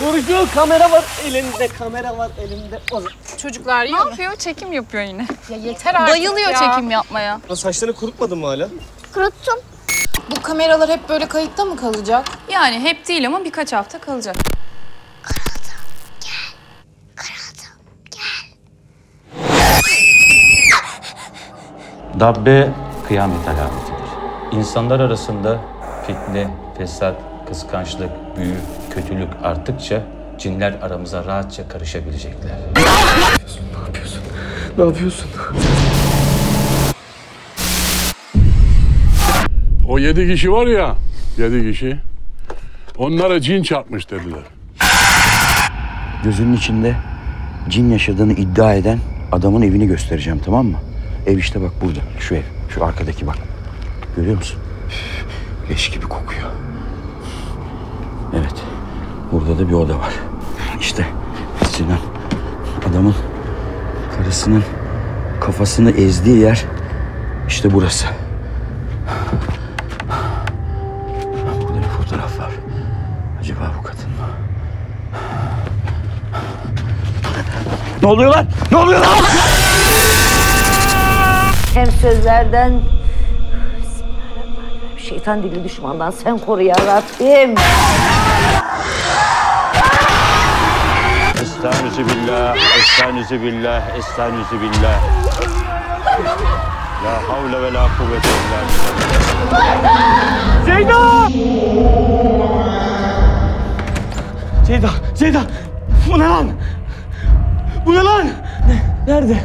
Çocuğun kamera var elinde, kamera var elinde. O Çocuklar Ne yapıyor? Çekim yapıyor yine. Ya yeter artık Bayılıyor ya. çekim yapmaya. Lan Saçlarını kurutmadın mı hala? Kuruttum. Bu kameralar hep böyle kayıtta mı kalacak? Yani hep değil ama birkaç hafta kalacak. Dabbe kıyamet alametidir. İnsanlar arasında fitne, fesat, kıskançlık, büyü, kötülük arttıkça cinler aramıza rahatça karışabilecekler. Ne yapıyorsun? O yedi kişi var ya, yedi kişi. Onlara cin çarpmış dediler. Gözünün içinde cin yaşadığını iddia eden adamın evini göstereceğim tamam mı? Ev işte bak burada. Şu ev. Şu arkadaki bak. Görüyor musun? Leş gibi kokuyor. Burada da bir oda var. İşte Sinan adamın karısının kafasını ezdiği yer işte burası. Burada bir fotoğraf var. Acaba bu kadın mı? Ne oluyor lan? Ne oluyor lan? Hem sözlerden şeytan dili düşmandan sen koru ya Rabbim. Estağfirullah billah, estağfirullah billah, estağfirullah billah. La havle ve la kuvvete illa billah. Ceyda, Ceyda! Bu ne lan? Bu ne lan? Ne? Nerede?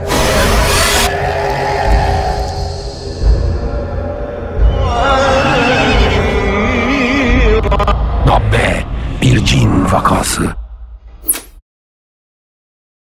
Dabbe bir cin vakası.